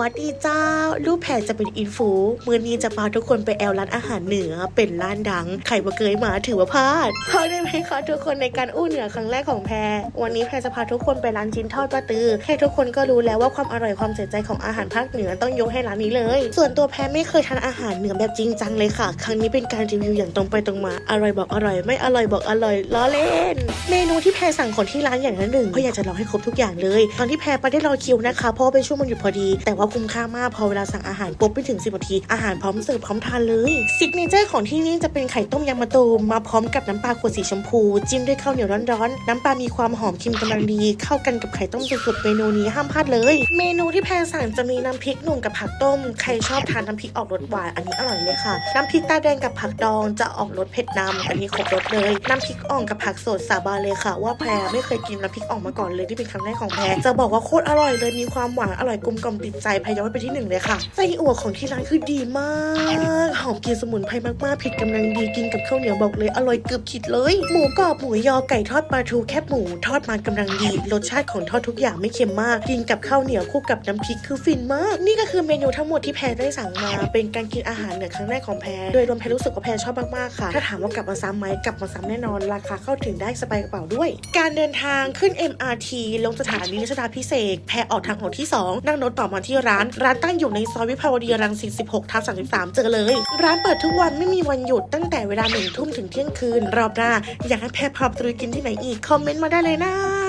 วัสดีเจ้า รูปแพรจะเป็นอินฟูมือนี้จะพาทุกคนไปแอลร้านอาหารเหนือ เป็นร้านดังใครบ่เคยมาถือว่าพลาดพร้อมได้ไหมคะทุกคนในการอู้เหนือครั้งแรกของแพร วันนี้แพรจะพาทุกคนไปร้านจินทอดป้าตือแค่ทุกคนก็รู้แล้วว่าความอร่อยความเสียใจของอาหารภาคเหนือต้องยกให้ร้านนี้เลย ส่วนตัวแพรไม่เคยทานอาหารเหนือแบบจริงจังเลยค่ะ ครั้งนี้เป็นการรีวิวอย่างตรงไปตรงมา อร่อยบอกอร่อย ไม่อร่อยบอกอร่อยล้อเล่น เมนูที่แพรสั่งของที่ร้านอย่างนั้นหนึ่งเพราะอยากจะลองให้ครบทุกอย่างเลย ตอนที่แพรไปได้รอคิวนะคะเพราะเป็นช่วงวันหยุดพอดีแต่ว่าคุ้มค่ามากพอเวลาสั่งอาหารปุ๊บไม่ถึง 10นาทีอาหารพร้อมเสิร์ฟพร้อมทานเลยซิกเนเจอร์ของที่นี่จะเป็นไข่ต้มยำมะตูมมาพร้อมกับน้ำปลาขวดสีชมพู จิ้มด้วยข้าวเหนียวร้อนๆน้ำปลามีความหอมเค็มกำลังดี เข้ากันกับไข่ต้มสุดๆเมนูนี้ห้ามพลาดเลย เมนูที่แพรสั่งจะมีน้ำพริกหนุ่มกับผักต้มใครชอบทานน้ำพริกออกรสหวานอันนี้อร่อยเลยค่ะน้ำพริกตาแดงกับผักดองจะออกรสเผ็ดนำอันนี้ครบรสเลยน้ำพริกอ่องกับผักสดสาบานเลยค่ะ ว่าแพรไม่เคยกินน้ำพริกอ่องมาก่อนเลยที่เป็นครั้งแรกของแพรจะบอกว่าโคตรอร่อยเลยมีความหวานอร่อยกลมกล่อมติดใจพรยกให้ไปที่หนึ่งเลยค่ะไส้อั่วของที่ร้านคือดีมาก หอมกลินสมุนไพรมากๆเผ็ดกำลังดีกินกับข้าวเหนียวบอกเลยอร่อยเกือบขีดเลย หมูกรอบหมูยอไก่ทอดปลาทูแคบหมูทอดมันกำลังดี รสชาติของทอดทุกอย่างไม่เค็มมาก กินกับข้าวเหนียวคู่กับน้ำพริกคือฟินมาก นี่ก็คือเมนูทั้งหมดที่แพรได้สั่งมา เป็นการกินอาหารเหนือครั้งแรกของแพรโดยรวมแพรรู้สึกว่าแพรชอบมากๆค่ะ ถ้าถามว่ากลับมาซ้ำไหมกลับมาซ้ำแน่นอน ราคาเข้าถึงได้สบายกระเป๋าด้วย การเดินทางขึ้น MRT ลงสถานีรัชดาพิเศษ แพรออกทางออกที่ 2 นั่งรถต่อมาที่ร้าน ร้านตั้งอยู่ในซอยวิภาวดีรังสิต 16 ทับ 33 เจอเลย ร้านเปิดทุกวันไม่มีวันหยุดตั้งแต่เวลาหนึ่งทุ่มถึงเที่ยงคืน รอบหน้าอยากให้แพรพาไปตะลุยกินที่ไหนอีก คอมเมนต์มาได้เลยนะ